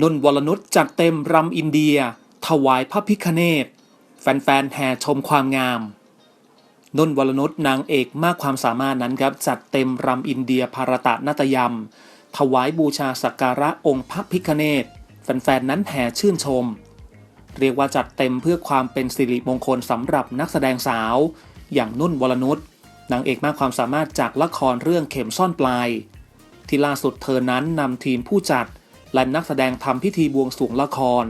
นุ่นวรนุชจัดเต็มรำอินเดีย ถวายพระพิคเนตแฟนๆแห่ชมความงามนุ่นวรนุชนางเอกมากความสามารถนั้นครับ จัดเต็มรำอินเดียภารตะนาตยมถวายบูชาสักการะองค์พระพิคเนตแฟนๆนั้นแห่ชื่นชม เรียกว่าจัดเต็มเพื่อความเป็นสิริมงคลสำหรับนักแสดงสาว อย่างนุ่นวรนุชนางเอกมากความสามารถจากละครเรื่องเข็มซ่อนปลาย ที่ล่าสุดเธอนั้นนำทีมผู้จัด และนักแสดงทำพิธีบวงสรวงละคร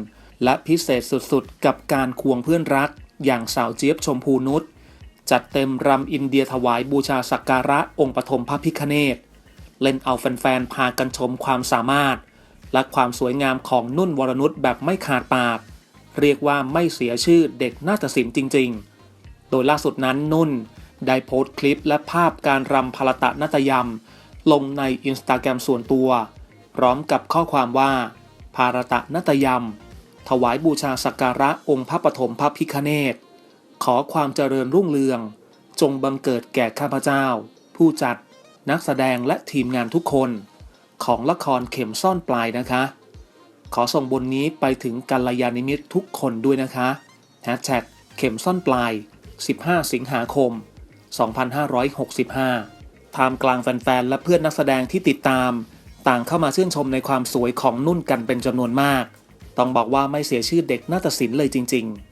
และพิเศษสุดๆ กับการควงเพื่อนรัก อย่างสาวเจี๊ยบชมพูนุชจัดเต็มรำอินเดียถวายบูชาสักการะองค์ปฐมพระพิคเนตเล่นเอาแฟนๆพากันชมความสามารถ และความสวยงามของนุ่นวรนุชแบบไม่ขาดปาก เรียกว่าไม่เสียชื่อเด็กนาฏศิลป์จริง ๆ โดยล่าสุดนั้นนุ่น ได้โพสต์คลิปและภาพการรำพลตะนาตยมลงในอินสตาแกรมส่วนตัว พร้อมกับข้อความว่า ภารตะนาตยมถวายบูชาสักการะองค์พระปฐมพระพิคเนตขอความเจริญรุ่งเรือง จงบังเกิดแก่ข้าพเจ้า ผู้จัดนักแสดงและทีมงานทุกคน ของละครเข็มซ่อนปลายนะคะ ขอส่งบนนี้ไปถึงกัลยาณิมิตรทุกคนด้วยนะคะแฮชแท็กเข็มซ่อนปลาย 15 สิงหาคม 2565 ท่ามกลางแฟนๆ และเพื่อนนักแสดงที่ติดตาม ต่างเข้ามาชื่นชมในความสวยของนุ่นกันเป็นจำนวนมาก ต้องบอกว่าไม่เสียชื่อเด็กนาฏศิลป์เลยจริง ๆ